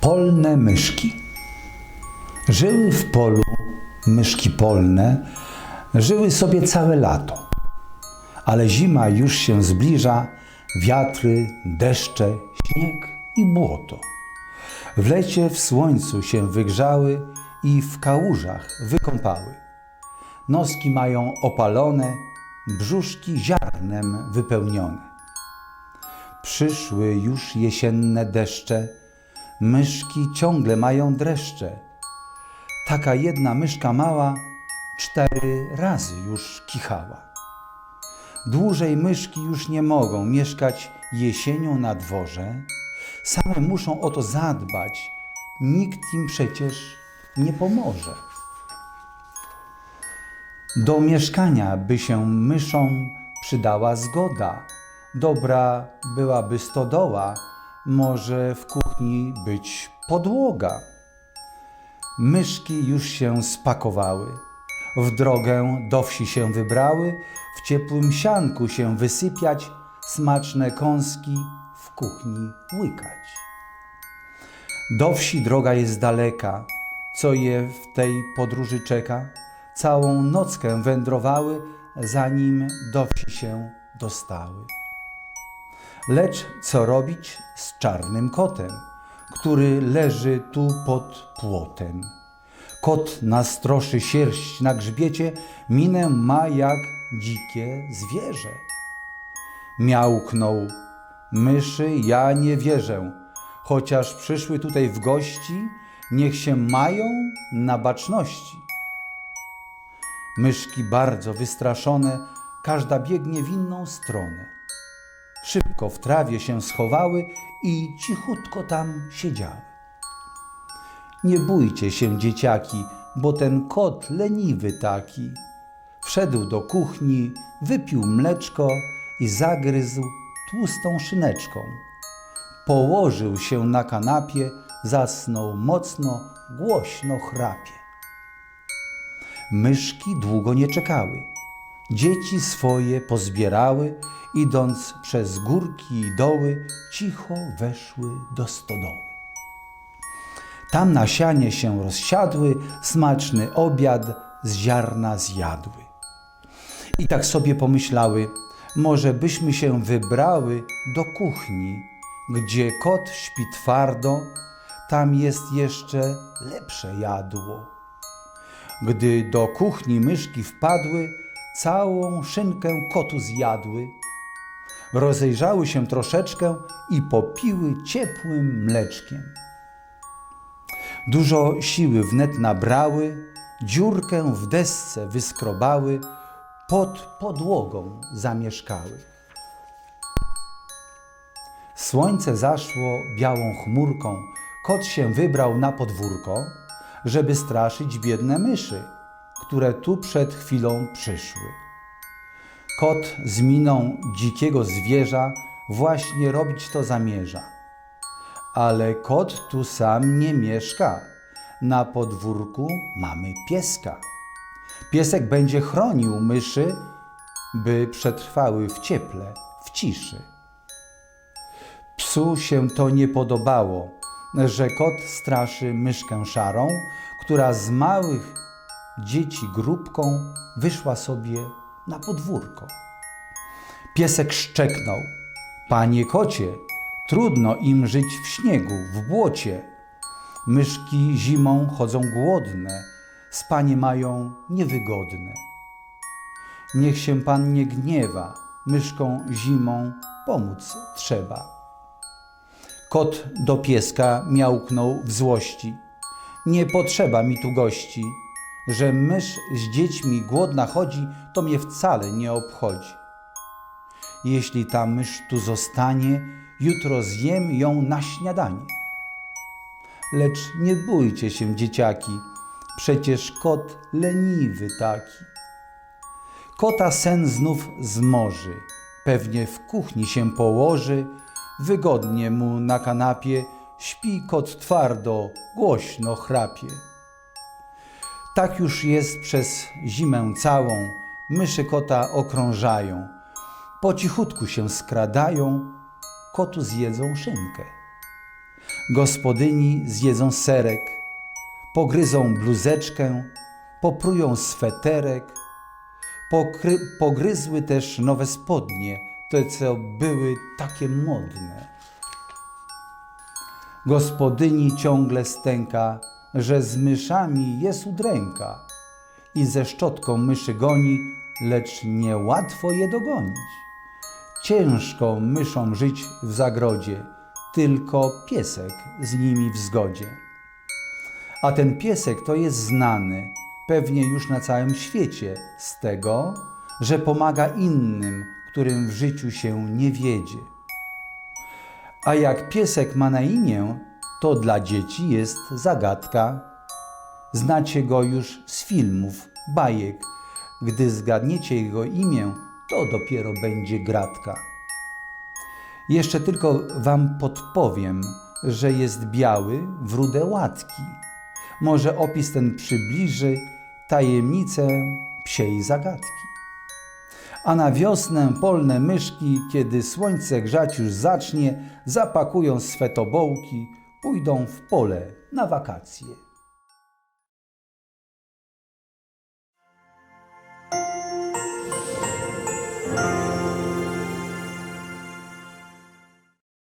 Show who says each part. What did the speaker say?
Speaker 1: Polne myszki. Żyły w polu myszki polne, żyły sobie całe lato. Ale zima już się zbliża, wiatry, deszcze, śnieg i błoto. W lecie w słońcu się wygrzały i w kałużach wykąpały. Noski mają opalone, brzuszki ziarnem wypełnione. Przyszły już jesienne deszcze, myszki ciągle mają dreszcze. Taka jedna myszka mała cztery razy już kichała. Dłużej myszki już nie mogą mieszkać jesienią na dworze. Same muszą o to zadbać. Nikt im przecież nie pomoże. Do mieszkania by się myszom przydała zgoda. Dobra byłaby stodoła, może w kuchni być podłoga. Myszki już się spakowały, w drogę do wsi się wybrały, w ciepłym sianku się wysypiać, smaczne kąski w kuchni łykać. Do wsi droga jest daleka, co je w tej podróży czeka? Całą nockę wędrowały, zanim do wsi się dostały. Lecz co robić z czarnym kotem, który leży tu pod płotem? Kot nastroszy sierść na grzbiecie, minę ma jak dzikie zwierzę. Miałknął, myszy ja nie wierzę, chociaż przyszły tutaj w gości, niech się mają na baczności. Myszki bardzo wystraszone, każda biegnie w inną stronę. Szybko w trawie się schowały i cichutko tam siedziały. Nie bójcie się, dzieciaki, bo ten kot leniwy taki. Wszedł do kuchni, wypił mleczko i zagryzł tłustą szyneczką. Położył się na kanapie, zasnął mocno, głośno chrapie. Myszki długo nie czekały. Dzieci swoje pozbierały, idąc przez górki i doły, cicho weszły do stodoły. Tam na sianie się rozsiadły, smaczny obiad z ziarna zjadły. I tak sobie pomyślały, może byśmy się wybrały do kuchni, gdzie kot śpi twardo, tam jest jeszcze lepsze jadło. Gdy do kuchni myszki wpadły, całą szynkę kotu zjadły. Rozejrzały się troszeczkę i popiły ciepłym mleczkiem. Dużo siły wnet nabrały, dziurkę w desce wyskrobały, pod podłogą zamieszkały. Słońce zaszło białą chmurką, kot się wybrał na podwórko, żeby straszyć biedne myszy, które tu przed chwilą przyszły. Kot z miną dzikiego zwierza właśnie robić to zamierza. Ale kot tu sam nie mieszka. Na podwórku mamy pieska. Piesek będzie chronił myszy, by przetrwały w cieple, w ciszy. Psu się to nie podobało, że kot straszy myszkę szarą, która z małych dzieci grupką wyszła sobie na podwórko. Piesek szczeknął: Panie kocie, trudno im żyć w śniegu, w błocie. Myszki zimą chodzą głodne, spanie mają niewygodne. Niech się pan nie gniewa, myszką zimą pomóc trzeba. Kot do pieska miałknął w złości. Nie potrzeba mi tu gości. Że mysz z dziećmi głodna chodzi, to mnie wcale nie obchodzi. Jeśli ta mysz tu zostanie, jutro zjem ją na śniadanie. Lecz nie bójcie się, dzieciaki, przecież kot leniwy taki. Kota sen znów zmoży, pewnie w kuchni się położy, wygodnie mu na kanapie, śpi kot twardo, głośno chrapie. Tak już jest przez zimę całą, myszy kota okrążają, po cichutku się skradają, kotu zjedzą szynkę. Gospodyni zjedzą serek, pogryzą bluzeczkę, poprują sweterek, pokry, pogryzły też nowe spodnie, te co były takie modne. Gospodyni ciągle stęka, że z myszami jest udręka i ze szczotką myszy goni, lecz niełatwo je dogonić. Ciężko myszom żyć w zagrodzie, tylko piesek z nimi w zgodzie. A ten piesek to jest znany, pewnie już na całym świecie, z tego, że pomaga innym, którym w życiu się nie wiedzie. A jak piesek ma na imię, to dla dzieci jest zagadka. Znacie go już z filmów, bajek. Gdy zgadniecie jego imię, to dopiero będzie gratka. Jeszcze tylko wam podpowiem, że jest biały w rude łatki. Może opis ten przybliży tajemnicę psiej zagadki. A na wiosnę polne myszki, kiedy słońce grzać już zacznie, zapakują swe tobołki, pójdą w pole na wakacje.